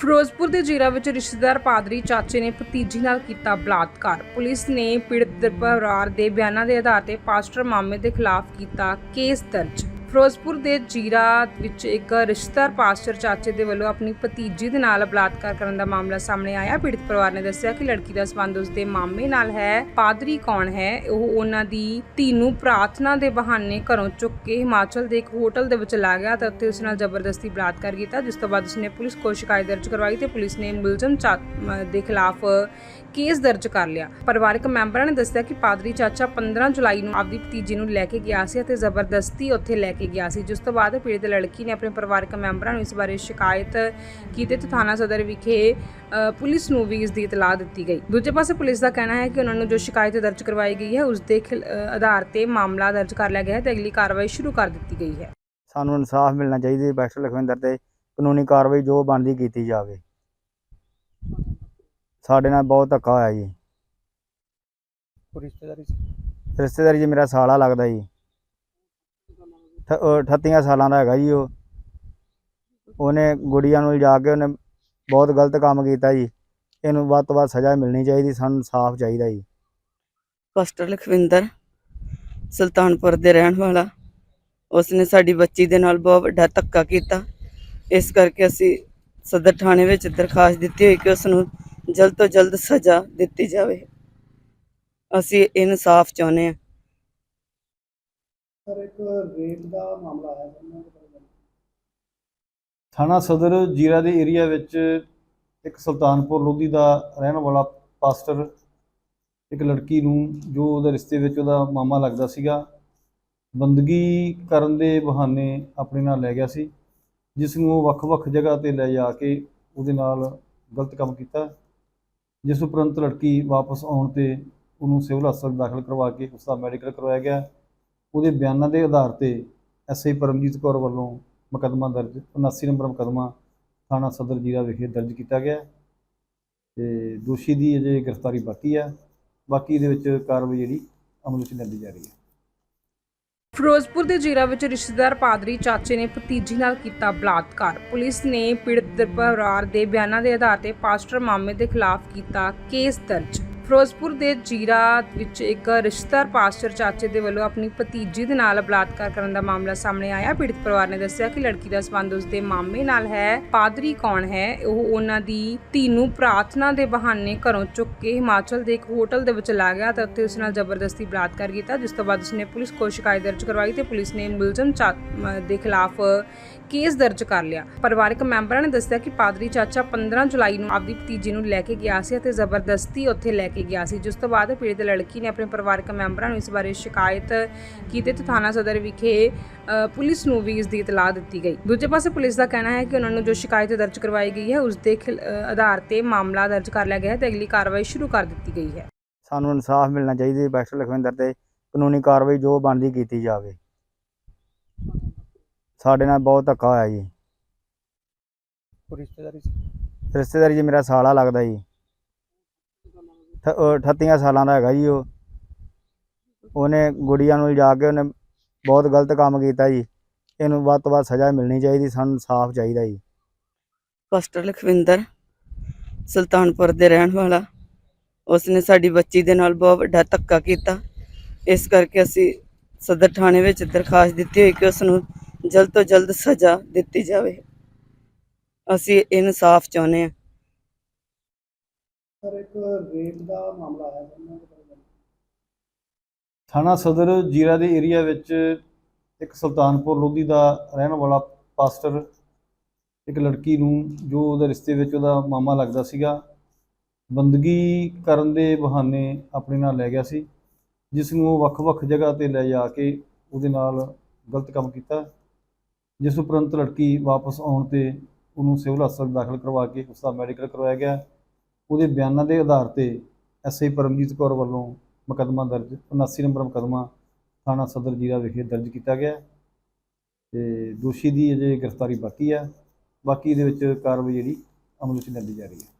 ਫਿਰੋਜ਼ਪੁਰ ਦੇ ਜੀਰਾ ਵਿੱਚ ਰਿਸ਼ਤੇਦਾਰ ਪਾਦਰੀ ਚਾਚੇ ਨੇ ਭਤੀਜੀ ਨਾਲ ਕੀਤਾ ਬਲਾਤਕਾਰ। ਪੁਲਿਸ ਨੇ ਪੀੜਤ ਦੇ ਪਰਿਵਾਰ ਦੇ ਬਿਆਨਾਂ ਦੇ ਆਧਾਰ ਤੇ ਪਾਸਟਰ ਮਾਮੇ ਦੇ ਖਿਲਾਫ ਕੀਤਾ ਕੇਸ ਦਰਜ। ਫਿਰੋਜ਼ਪੁਰ ਦੇ ਜੀਰਾ ਵਿੱਚ ਇੱਕ ਰਿਸ਼ਤੇਦਾਰ ਪਾਸਟਰ ਚਾਚੇ ਦੇ ਵੱਲੋਂ ਆਪਣੀ ਭਤੀਜੀ ਦੇ ਨਾਲ ਬਲਾਤਕਾਰ ਕਰਨ ਦਾ ਮਾਮਲਾ ਸਾਹਮਣੇ ਆਇਆ। ਪੀੜਤ ਪਰਿਵਾਰ ਨੇ ਦੱਸਿਆ ਕਿ ਲੜਕੀ ਦਾ ਸਬੰਧ ਉਸ ਦੇ ਮਾਮੇ ਨਾਲ ਹੈ। ਪਾਦਰੀ ਕੌਣ ਹੈ? ਉਹ ਉਹਨਾਂ ਦੀ ਧੀ ਨੂੰ ਪ੍ਰਾਰਥਨਾ ਦੇ ਬਹਾਨੇ ਘਰੋਂ ਚੁੱਕ ਕੇ ਹਿਮਾਚਲ ਦੇ ਇੱਕ ਹੋਟਲ ਦੇ ਵਿੱਚ ਲਾ ਗਿਆ ਤੇ ਉੱਥੇ ਉਸ ਨਾਲ ਜ਼ਬਰਦਸਤੀ ਬਲਾਤਕਾਰ ਕੀਤਾ, ਜਿਸ ਤੋਂ ਬਾਅਦ ਉਸਨੇ ਪੁਲਿਸ ਕੋਲ ਸ਼ਿਕਾਇਤ ਦਰਜ ਕਰਵਾਈ ਤੇ ਪੁਲਿਸ ਨੇ ਮੁਲਜ਼ਮ ਦੇ ਖਿਲਾਫ ਕੇਸ ਦਰਜ ਕਰ ਲਿਆ। ਪਰਿਵਾਰਕ ਮੈਂਬਰਾਂ ਨੇ ਦੱਸਿਆ ਕਿ ਪਾਦਰੀ ਚਾਚਾ 15 ਜੁਲਾਈ ਨੂੰ ਆਪਦੀ ਭਤੀਜੀ ਨੂੰ ਲੈ ਕੇ ਗਿਆ ਸੀ ਅਤੇ ਜ਼ਬਰਦਸਤੀ ਉੱਥੇ ਲੈ ਕੇ ਗਿਆ ਸੀ। ਜਿਸ ਤੋਂ ਬਾਅਦ ਪੀੜਤ ਲੜਕੀ ਨੇ ਆਪਣੇ ਪਰਿਵਾਰਕ ਮੈਂਬਰਾਂ ਨੂੰ ਇਸ ਬਾਰੇ ਸ਼ਿਕਾਇਤ ਕੀਤੀ ਤੇ ਥਾਣਾ ਸਦਰ ਵਿਖੇ ਪੁਲਿਸ ਨੂੰ ਵੀ ਇਸ ਦੀ ਇਤਲਾਹ ਦਿੱਤੀ ਗਈ। ਦੂਜੇ ਪਾਸੇ ਪੁਲਿਸ ਦਾ ਕਹਿਣਾ ਹੈ ਕਿ ਉਹਨਾਂ ਨੂੰ ਜੋ ਸ਼ਿਕਾਇਤ ਦਰਜ ਕਰਵਾਈ ਗਈ ਹੈ ਉਸ ਦੇ ਆਧਾਰ ਤੇ ਮਾਮਲਾ ਦਰਜ ਕਰ ਲਿਆ ਗਿਆ ਹੈ ਤੇ ਅਗਲੀ ਕਾਰਵਾਈ ਸ਼ੁਰੂ ਕਰ ਦਿੱਤੀ ਗਈ ਹੈ। ਸਾਨੂੰ ਇਨਸਾਫ ਮਿਲਣਾ ਚਾਹੀਦਾ ਬੈਸਟ ਲਖਵਿੰਦਰ ਤੇ ਕਾਨੂੰਨੀ ਕਾਰਵਾਈ ਜੋ ਬਣਦੀ ਕੀਤੀ ਜਾਵੇ। ਸਾਡੇ ਨਾਲ ਬਹੁਤ ਧੱਕਾ ਹੋਇਆ ਜੀ। ਰਿਸ਼ਤੇਦਾਰੀ ਰਿਸ਼ਤੇਦਾਰੀ 'ਚ ਮੇਰਾ ਸਾਲਾ ਲੱਗਦਾ ਜੀ। 38 ਸਾਲਾਂ ਦਾ ਹੈਗਾ ਜੀ ਉਹ। ਉਹਨੇ ਗੁੜੀਆਂ ਨੂੰ ਲਿਜਾ ਕੇ ਉਹਨੇ ਬਹੁਤ ਗਲਤ ਕੰਮ ਕੀਤਾ ਜੀ। ਇਹਨੂੰ ਵੱਧ ਤੋਂ ਵੱਧ ਸਜ਼ਾ ਮਿਲਣੀ ਚਾਹੀਦੀ, ਸਾਨੂੰ ਇਨਸਾਫ ਚਾਹੀਦਾ ਜੀ। ਪਾਸਟਰ ਲਖਵਿੰਦਰ, ਸੁਲਤਾਨਪੁਰ ਦੇ ਰਹਿਣ ਵਾਲਾ, ਉਸਨੇ ਸਾਡੀ ਬੱਚੀ ਦੇ ਨਾਲ ਬਹੁਤ ਵੱਡਾ ਧੱਕਾ ਕੀਤਾ। ਇਸ ਕਰਕੇ ਅਸੀਂ ਸਦਰ ਥਾਣੇ ਵਿੱਚ ਦਰਖਾਸਤ ਦਿੱਤੀ ਹੋਈ ਕਿ ਉਸ ਨੂੰ ਜਲਦ ਤੋਂ ਜਲਦ ਸਜ਼ਾ ਦਿੱਤੀ ਜਾਵੇ। ਅਸੀਂ ਇਨਸਾਫ ਚਾਹੁੰਦੇ ਹਾਂ। ਸਰ, ਇੱਕ ਰੇਪ ਦਾ ਮਾਮਲਾ ਆਇਆ ਥਾਣਾ ਸਦਰ ਜੀਰਾ ਦੇ ਏਰੀਆ ਵਿੱਚ ਇੱਕ ਸੁਲਤਾਨਪੁਰ ਲੋਧੀ ਦਾ ਰਹਿਣ ਵਾਲਾ ਪਾਸਟਰ ਇੱਕ ਲੜਕੀ ਨੂੰ, ਜੋ ਉਹਦੇ ਰਿਸ਼ਤੇ ਵਿੱਚ ਉਹਦਾ ਮਾਮਾ ਲੱਗਦਾ ਸੀਗਾ, ਬੰਦਗੀ ਕਰਨ ਦੇ ਬਹਾਨੇ ਆਪਣੇ ਨਾਲ ਲੈ ਗਿਆ ਸੀ, ਜਿਸ ਨੂੰ ਉਹ ਵੱਖ-ਵੱਖ ਜਗ੍ਹਾ ਤੇ ਲੈ ਜਾ ਕੇ ਉਹਦੇ ਨਾਲ ਗਲਤ ਕੰਮ ਕੀਤਾ, ਜਿਸ ਉਪਰੰਤ ਲੜਕੀ ਵਾਪਸ ਆਉਣ ਤੇ ਉਹਨੂੰ ਸਿਵਲ ਹਸਪਤਾਲ ਦਾਖਲ ਕਰਵਾ ਕੇ ਉਸ ਦਾ ਮੈਡੀਕਲ ਕਰਵਾਇਆ ਗਿਆ। ਉਹਦੇ ਬਿਆਨਾਂ ਦੇ ਆਧਾਰ ਤੇ ਐਸਆਈ ਪਰਮਜੀਤ ਕੌਰ ਵੱਲੋਂ ਮੁਕੱਦਮਾ ਦਰਜ 79 ਨੰਬਰ ਮੁਕੱਦਮਾ ਥਾਣਾ ਸਦਰ ਜੀਰਾ ਵਿਖੇ ਦਰਜ ਕੀਤਾ ਗਿਆ ਤੇ ਦੋਸ਼ੀ ਦੀ ਅਜੇ ਗ੍ਰਿਫਤਾਰੀ ਬਾਕੀ ਹੈ ਬਾਕੀ ਇਹਦੇ ਵਿੱਚ ਕਾਰਵਾਈ ਜਿਹੜੀ ਅਮਲ ਵਿੱਚ ਲਿਆਂਦੀ ਜਾ ਰਹੀ ਹੈ। ਫਿਰੋਜ਼ਪੁਰ ਦੇ ਜੀਰਾ ਵਿੱਚ ਰਿਸ਼ਤੇਦਾਰ ਪਾਦਰੀ ਚਾਚੇ ਨੇ ਭਤੀਜੀ ਨਾਲ ਕੀਤਾ ਬਲਾਤਕਾਰ। ਪੁਲਿਸ ਨੇ ਪੀੜਤ ਦੇ ਪਰਿਵਾਰ ਦੇ ਬਿਆਨਾਂ ਦੇ ਆਧਾਰ ਤੇ ਪਾਸਟਰ ਮਾਮੇ ਦੇ ਖਿਲਾਫ ਕੀਤਾ ਕੇਸ ਦਰਜ। ਫਿਰੋਜ਼ਪੁਰ ਦੇ ਜੀਰਾ ਵਿੱਚ ਇੱਕ ਰਿਸ਼ਤੇਦਾਰ ਪਾਸਟਰ ਚਾਚੇ ਦੇ ਵੱਲੋਂ ਆਪਣੀ ਭਤੀਜੀ ਦੇ ਨਾਲ ਬਲਾਤਕਾਰ ਕਰਨ ਦਾ ਮਾਮਲਾ ਸਾਹਮਣੇ ਆਇਆ। ਪੀੜਤ ਪਰਿਵਾਰ ਨੇ ਦੱਸਿਆ ਕਿ ਲੜਕੀ ਦਾ ਸਬੰਧ ਉਸ ਦੇ ਮਾਮੇ ਨਾਲ ਹੈ। ਪਾਦਰੀ ਕੌਣ ਹੈ? ਉਹ ਉਹਨਾਂ ਦੀ ਧੀ ਨੂੰ ਪ੍ਰਾਰਥਨਾ ਦੇ ਬਹਾਨੇ ਘਰੋਂ ਚੁੱਕ ਕੇ ਹਿਮਾਚਲ ਦੇ ਇੱਕ ਹੋਟਲ ਦੇ ਵਿੱਚ ਲਾ ਗਿਆ ਤੇ ਉੱਥੇ ਉਸ ਨਾਲ ਜ਼ਬਰਦਸਤੀ ਬਲਾਤਕਾਰ ਕੀਤਾ, ਜਿਸ ਤੋਂ ਬਾਅਦ ਉਸਨੇ ਪੁਲਿਸ ਕੋਲ ਸ਼ਿਕਾਇਤ ਦਰਜ ਕਰਵਾਈ ਤੇ ਪੁਲਿਸ ਨੇ ਮੁਲਜ਼ਮ ਦੇ ਖਿਲਾਫ ਕੇਸ ਦਰਜ ਕਰ ਲਿਆ। ਪਰਿਵਾਰਕ ਮੈਂਬਰਾਂ ਨੇ ਦੱਸਿਆ ਕਿ ਪਾਦਰੀ ਚਾਚਾ 15 ਜੁਲਾਈ ਨੂੰ ਆਪਦੀ ਭਤੀਜੀ ਨੂੰ ਲੈ ਕੇ ਗਿਆ ਸੀ ਅਤੇ ਜ਼ਬਰਦਸਤੀ ਉੱਥੇ ਲੈ ਕੇ ਗਿਆ ਸੀ। ਜਿਸ ਤੋਂ ਬਾਅਦ ਪੀੜਤ ਲੜਕੀ ਨੇ ਆਪਣੇ ਪਰਿਵਾਰਕ ਮੈਂਬਰਾਂ ਨੂੰ ਇਸ ਬਾਰੇ ਸ਼ਿਕਾਇਤ ਕੀਤੀ ਤੇ ਥਾਣਾ ਸਦਰ ਵਿਖੇ ਪੁਲਿਸ ਨੂੰ ਵੀ ਇਸ ਦੀ ਇਤਲਾਹ ਦਿੱਤੀ ਗਈ। ਦੂਜੇ ਪਾਸੇ ਪੁਲਿਸ ਦਾ ਕਹਿਣਾ ਹੈ ਕਿ ਉਹਨਾਂ ਨੂੰ ਜੋ ਸ਼ਿਕਾਇਤ ਦਰਜ ਕਰਵਾਈ ਗਈ ਹੈ, ਉਸ ਦੇ ਆਧਾਰ ਤੇ ਮਾਮਲਾ ਦਰਜ ਕਰ ਲਿਆ ਗਿਆ ਹੈ ਤੇ ਅਗਲੀ ਕਾਰਵਾਈ ਸ਼ੁਰੂ ਕਰ ਦਿੱਤੀ ਗਈ ਹੈ। ਸਾਨੂੰ ਇਨਸਾਫ ਮਿਲਣਾ ਚਾਹੀਦਾ ਬੈਸਟ ਲਖਵਿੰਦਰ ਤੇ ਕਾਨੂੰਨੀ ਕਾਰਵਾਈ ਜੋ ਬਣਦੀ ਕੀਤੀ ਜਾਵੇ। ਸਾਡੇ ਨਾਲ ਬਹੁਤ ਧੱਕਾ ਹੋਇਆ ਜੀ। ਕੋਈ ਰਿਸ਼ਤੇਦਾਰੀ ਸੀ? ਰਿਸ਼ਤੇਦਾਰੀ 'ਚ ਮੇਰਾ ਸਾਲਾ ਲੱਗਦਾ ਜੀ। ਠ- ਉਹ 38 ਸਾਲਾਂ ਦਾ ਹੈਗਾ ਜੀ ਉਹ। ਉਹਨੇ ਗੁੜੀਆਂ ਨੂੰ ਲਿਜਾ ਕੇ ਉਹਨੇ ਬਹੁਤ ਗਲਤ ਕੰਮ ਕੀਤਾ ਜੀ। ਇਹਨੂੰ ਵੱਧ ਤੋਂ ਵੱਧ ਸਜ਼ਾ ਮਿਲਣੀ ਚਾਹੀਦੀ ਸਾਨੂੰ ਇਨਸਾਫ ਚਾਹੀਦਾ ਜੀ। ਪਾਸਟਰ ਲਖਵਿੰਦਰ ਸੁਲਤਾਨਪੁਰ ਦੇ ਰਹਿਣ ਵਾਲਾ। ਉਸਨੇ ਸਾਡੀ ਬੱਚੀ ਦੇ ਨਾਲ ਬਹੁਤ ਵੱਡਾ ਧੱਕਾ ਕੀਤਾ। ਇਸ ਕਰਕੇ ਅਸੀਂ ਸਦਰ ਥਾਣੇ ਵਿੱਚ ਦਰਖਾਸਤ ਦਿੱਤੀ ਹੋਈ ਕਿ ਉਸ ਨੂੰ ਜਲਦ ਤੋਂ ਜਲਦ ਸਜ਼ਾ ਦਿੱਤੀ ਜਾਵੇ। ਅਸੀਂ ਇਨਸਾਫ ਚਾਹੁੰਦੇ ਹਾਂ। ਸਰ, ਇੱਕ ਰੇਪ ਦਾ ਮਾਮਲਾ ਆਇਆ ਥਾਣਾ ਸਦਰ ਜੀਰਾ ਦੇ ਏਰੀਆ ਵਿੱਚ ਇੱਕ ਸੁਲਤਾਨਪੁਰ ਲੋਧੀ ਦਾ ਰਹਿਣ ਵਾਲਾ ਪਾਸਟਰ ਇੱਕ ਲੜਕੀ ਨੂੰ, ਜੋ ਉਹਦੇ ਰਿਸ਼ਤੇ ਵਿੱਚ ਉਹਦਾ ਮਾਮਾ ਲੱਗਦਾ ਸੀਗਾ, ਬੰਦਗੀ ਕਰਨ ਦੇ ਬਹਾਨੇ ਆਪਣੇ ਨਾਲ ਲੈ ਗਿਆ ਸੀ, ਜਿਸ ਨੂੰ ਉਹ ਵੱਖ-ਵੱਖ ਜਗ੍ਹਾ ਤੇ ਲੈ ਜਾ ਕੇ ਉਹਦੇ ਨਾਲ ਗਲਤ ਕੰਮ ਕੀਤਾ। ਜਿਸ ਉਪਰੰਤ ਲੜਕੀ ਵਾਪਸ ਆਉਣ ਤੇ ਉਹਨੂੰ ਸਿਵਲ ਹਸਪਤਾਲ ਦਾਖਲ ਕਰਵਾ ਕੇ ਉਸ ਦਾ ਮੈਡੀਕਲ ਕਰਵਾਇਆ ਗਿਆ। ਉਹਦੇ ਬਿਆਨਾਂ ਦੇ ਆਧਾਰ ਤੇ ਐਸਆਈ ਪਰਮਜੀਤ ਕੌਰ ਵੱਲੋਂ ਮੁਕੱਦਮਾ ਦਰਜ 79 ਨੰਬਰ ਮੁਕੱਦਮਾ ਥਾਣਾ ਸਦਰ ਜੀਰਾ ਵਿਖੇ ਦਰਜ ਕੀਤਾ ਗਿਆ। ਹੈ ਤੇ ਦੋਸ਼ੀ ਦੀ ਅਜੇ ਗ੍ਰਿਫਤਾਰੀ ਬਾਕੀ ਹੈ ਬਾਕੀ ਇਹਦੇ ਵਿੱਚ ਕਾਰਵਾਈ ਜਿਹੜੀ ਅਮਲ ਵਿੱਚ ਲਿਆਂਦੀ ਜਾ ਰਹੀ ਹੈ।